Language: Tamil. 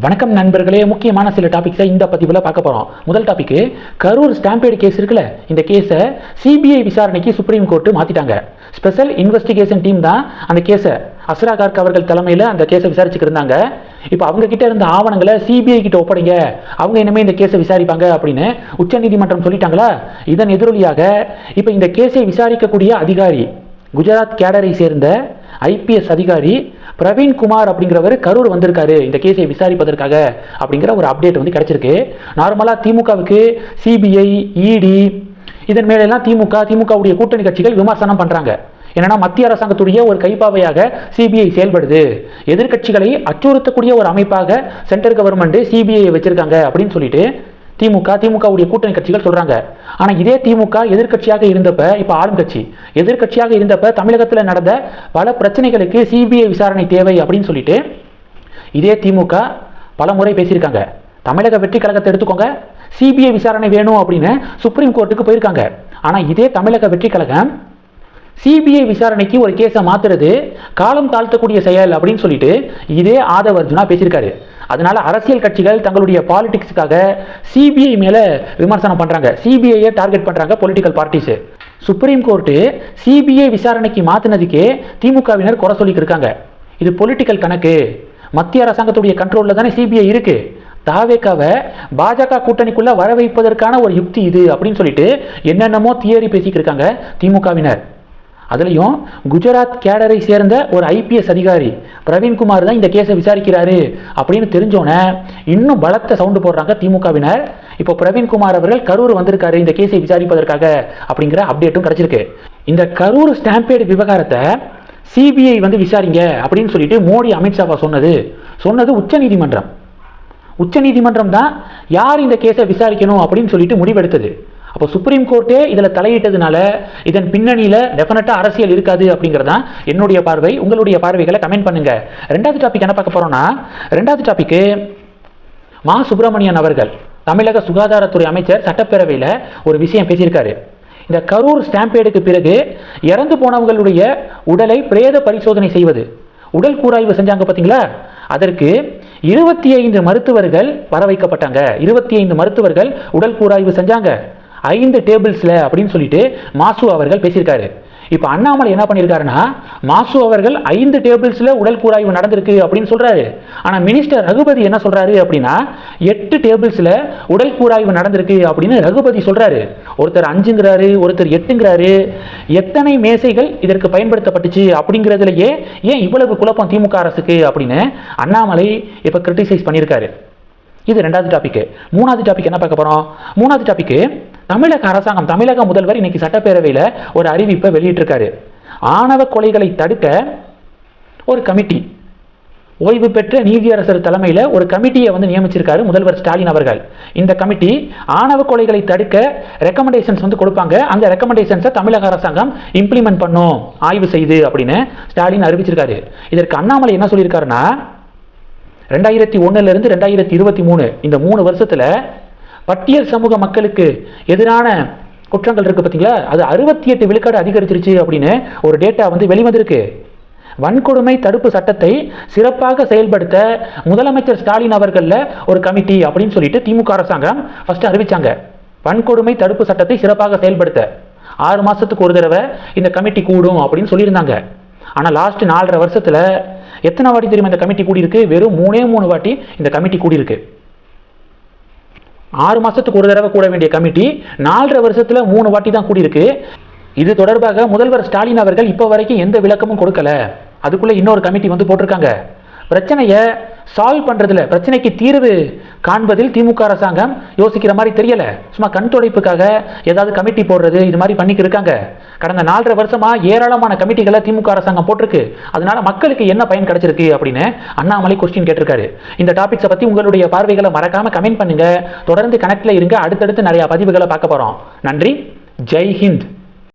வணக்கம் நண்பர்களே முக்கியமான சில டாபிக்ஸை இந்த பதிவில் பார்க்க போகிறோம் முதல் டாபிக்கு கரூர் ஸ்டாம்பேடு கேஸ் இருக்குல்ல இந்த கேஸை சிபிஐ விசாரணைக்கு சுப்ரீம் கோர்ட்டு மாற்றிட்டாங்க ஸ்பெஷல் இன்வெஸ்டிகேஷன் டீம் தான் அந்த கேஸை அஸ்ரா கார்க் அவர்கள் தலைமையில் அந்த கேஸை விசாரிச்சுட்டு இருந்தாங்க. இப்போ அவங்க கிட்ட இருந்த ஆவணங்களை சிபிஐ கிட்ட ஒப்படைங்க. அவங்க இனிமேல் இந்த கேஸை விசாரிப்பாங்க அப்படின்னு உச்சநீதிமன்றம் சொல்லிட்டாங்களா? இதன் எதிரொலியாக இப்போ இந்த கேஸை விசாரிக்கக்கூடிய அதிகாரி குஜராத் கேடரை சேர்ந்த ஐபிஎஸ் அதிகாரி பிரவீன் குமார் அப்படிங்கிறவர் கரூர் வந்திருக்காரு. இந்த கேஸை விசாரிப்பதற்காக அப்படிங்கிற ஒரு அப்டேட் வந்து கிடைச்சிருக்கு. நார்மலாக திமுகவுக்கு சிபிஐ இடி இதன் மேலெல்லாம் திமுக திமுகவுடைய கூட்டணி கட்சிகள் விமர்சனம் பண்ணுறாங்க என்னன்னா மத்திய அரசாங்கத்துடைய ஒரு கைப்பாவையாக சிபிஐ செயல்படுது. எதிர்க்கட்சிகளை அச்சுறுத்தக்கூடிய ஒரு அமைப்பாக சென்ட்ரல் கவர்மெண்ட் சிபிஐ வச்சிருக்காங்க அப்படின்னு சொல்லிட்டு திமுக திமுகவுடைய கூட்டணி கட்சிகள் சொல்றாங்க. ஆனா இதே திமுக எதிர்க்கட்சியாக இருந்தப்ப இப்ப ஆளும் கட்சி எதிர்க்கட்சியாக இருந்தப்ப தமிழகத்தில் நடந்த பல பிரச்சனைகளுக்கு சிபிஐ விசாரணை தேவை அப்படின்னு சொல்லிட்டு இதே திமுக பல முறை பேசியிருக்காங்க. தமிழக வெற்றி கழகத்தை எடுத்துக்கோங்க. சிபிஐ விசாரணை வேணும் அப்படின்னு சுப்ரீம் கோர்ட்டுக்கு போயிருக்காங்க. ஆனால் இதே தமிழக வெற்றி கழகம் சிபிஐ விசாரணைக்கு ஒரு கேஸை மாத்துறது காலம் தாழ்த்தக்கூடிய செயல் அப்படின்னு சொல்லிட்டு இதே ஆதவ அர்ஜுனா பேசியிருக்காரு. அதனால அரசியல் கட்சிகள் தங்களுடைய பாலிடிக்ஸுக்காக சிபிஐ மேலே விமர்சனம் பண்றாங்க. சிபிஐயை டார்கெட் பண்றாங்க political parties supreme court CBI விசாரணைக்கு மாத்தினதுக்கே திமுகவினர் குறை சொல்லிக்கிருக்காங்க இது பொலிட்டிக்கல் கணக்கு. மத்திய அரசாங்கத்துடைய கண்ட்ரோலில் தானே சிபிஐ இருக்கு. தாவேக்காவை பாஜக கூட்டணிக்குள்ளே வர வைப்பதற்கான ஒரு யுக்தி இது அப்படின்னு சொல்லிட்டு என்னென்னமோ தியரி பேசிக்கிருக்காங்க திமுகவினர். அதுலேயும் குஜராத் கேடரை சேர்ந்த ஒரு ஐபிஎஸ் அதிகாரி பிரவீன்குமார் தான் இந்த கேஸை விசாரிக்கிறாரு அப்படின்னு தெரிஞ்சோன்னே இன்னும் பலத்த சவுண்டு போடுறாங்க திமுகவினர். இப்போ பிரவீன்குமார் அவர்கள் கரூர் வந்திருக்காரு இந்த கேஸை விசாரிப்பதற்காக அப்படிங்கிற அப்டேட்டும் கிடைச்சிருக்கு. இந்த கரூர் ஸ்டாம்பேடு விவகாரத்தை சிபிஐ வந்து விசாரிங்க அப்படின்னு சொல்லிட்டு மோடி அமித்ஷாவா சொன்னது. சொன்னது உச்சநீதிமன்றம் உச்சநீதிமன்றம் தான் யார் இந்த கேஸை விசாரிக்கணும் அப்படின்னு சொல்லிட்டு முடிவெடுத்தது. அப்போ சுப்ரீம் கோர்ட்டே இதில் தலையிட்டதுனால இதன் பின்னணியில் டெஃபினட்டாக அரசியல் இருக்காது அப்படிங்கிறதான் என்னுடைய பார்வை. உங்களுடைய பார்வைகளை கமெண்ட் பண்ணுங்கள் ரெண்டாவது டாபிக் என்ன பார்க்க போகிறோன்னா ரெண்டாவது டாபிக்கு மா சுப்பிரமணியன் அவர்கள் தமிழக சுகாதாரத்துறை அமைச்சர் சட்டப்பேரவையில் ஒரு விஷயம் பேசியிருக்காரு. இந்த கரூர் ஸ்டாம்பேடுக்கு பிறகு இறந்து போனவங்களுடைய உடலை பிரேத பரிசோதனை செய்வது. உடல் கூராய்வு செஞ்சாங்க பார்த்தீங்களா அதற்கு இருபத்தி ஐந்து மருத்துவர்கள் வர வைக்கப்பட்டாங்க இருபத்தி ஐந்து மருத்துவர்கள் உடல் கூராய்வு செஞ்சாங்க. ஐந்து டேபிள்ஸில் அப்படின்னு சொல்லிட்டு மாசு அவர்கள் பேசியிருக்காரு. இப்போ அண்ணாமலை என்ன பண்ணியிருக்காருன்னா மாசு அவர்கள் ஐந்து டேபிள்ஸில் உடல் கூராய்வு நடந்திருக்கு அப்படின்னு சொல்கிறாரு ஆனால் மினிஸ்டர் ரகுபதி என்ன சொல்கிறாரு அப்படின்னா எட்டு டேபிள்ஸில் உடல் கூராய்வு நடந்திருக்கு அப்படின்னு ரகுபதி சொல்கிறாரு ஒருத்தர் அஞ்சுங்கிறாரு ஒருத்தர் எட்டுங்கிறாரு. எத்தனை மேசைகள் இதற்கு பயன்படுத்தப்பட்டுச்சு அப்படிங்கிறதுலையே ஏன் இவ்வளவு குழப்பம் திமுக அரசுக்கு அப்படின்னு அண்ணாமலை இப்போ கிரிட்டிசைஸ் பண்ணியிருக்காரு. இது ரெண்டாவது டாபிக் மூணாவது டாபிக் என்ன பார்க்க போறோம்? மூணாவது டாபிக் தமிழக அரசாங்கம் தமிழக முதல்வர் இன்னைக்கு சட்டப்பேரவையில் ஒரு அறிவிப்பை வெளியிட்டிருக்காரு. ஆணவ கொலைகளை தடுக்க ஒரு கமிட்டி. ஓய்வு பெற்ற நீதியரசர் தலைமையில் ஒரு கமிட்டியை வந்து நியமிச்சிருக்காரு முதல்வர் ஸ்டாலின் அவர்கள். இந்த கமிட்டி ஆணவ கொலைகளை தடுக்க ரெக்கமெண்டேஷன்ஸ் வந்து கொடுப்பாங்க. அந்த ரெக்கமெண்டேஷன்ஸை தமிழக அரசாங்கம் இம்ப்ளிமெண்ட் பண்ணும். ஆய்வு செய்து அப்படின்னு ஸ்டாலின் அறிவிச்சிருக்காரு. இதற்கு அண்ணாமலை என்ன சொல்லியிருக்காருன்னா ரெண்டாயிரத்தி ஒன்றுலேருந்து ரெண்டாயிரத்தி இருபத்தி மூணு இந்த மூணு வருஷத்தில் பட்டியல் சமூக மக்களுக்கு எதிரான குற்றங்கள் இருக்குது பார்த்தீங்களா அது அறுபத்தி எட்டு விழுக்காடு அதிகரிச்சிருச்சு அப்படின்னு ஒரு டேட்டா வந்து வெளிவந்திருக்கு. வன்கொடுமை தடுப்பு சட்டத்தை சிறப்பாக செயல்படுத்த முதலமைச்சர் ஸ்டாலின் அவர்களில் ஒரு கமிட்டி அப்படின்னு சொல்லிட்டு திமுக அரசாங்கம் ஃபஸ்ட்டு அறிவித்தாங்க வன்கொடுமை தடுப்பு சட்டத்தை சிறப்பாக செயல்படுத்த. ஆறு மாதத்துக்கு ஒரு தடவை இந்த கமிட்டி கூடும் அப்படின்னு சொல்லியிருந்தாங்க. ஆனால் லாஸ்ட் நாலரை வருஷத்தில் எத்தனை வாட்டி தெரியுமா இந்த கமிட்டி கூடியிருக்கு? வெறும் மூணே மூணு வாட்டி இந்த கமிட்டி கூடியிருக்கு. ஆறு மாதத்துக்கு ஒரு தடவை கூட வேண்டிய கமிட்டி நாலரை வருஷத்தில் மூணு வாட்டி தான் கூடியிருக்கு. இது தொடர்பாக முதல்வர் ஸ்டாலின் அவர்கள் இப்போ வரைக்கும் எந்த விளக்கமும் கொடுக்கல. அதுக்குள்ளே இன்னொரு கமிட்டி வந்து போட்டிருக்காங்க. பிரச்சனையை சால்வ் பண்ணுறதுல பிரச்சனைக்கு தீர்வு காண்பதில் திமுக அரசாங்கம் யோசிக்கிற மாதிரி தெரியலை. சும்மா கண் துடைப்புக்காக ஏதாவது கமிட்டி போடுறது இது மாதிரி பண்ணிக்கு இருக்காங்க. கடந்த நாலரை வருஷமாக ஏராளமான கமிட்டிகளை திமுக அரசாங்கம் போட்டிருக்கு. அதனால மக்களுக்கு என்ன பயன் கிடைச்சிருக்கு அப்படின்னு அண்ணாமலை கொஸ்டின் கேட்டிருக்காரு. இந்த டாபிக்ஸை பற்றி உங்களுடைய பார்வைகளை மறக்காமல் கமெண்ட் பண்ணுங்கள் தொடர்ந்து கனெக்டில் இருங்க. அடுத்தடுத்து நிறையா பதிவுகளை பார்க்க போகிறோம் நன்றி. ஜெய் ஹிந்த்.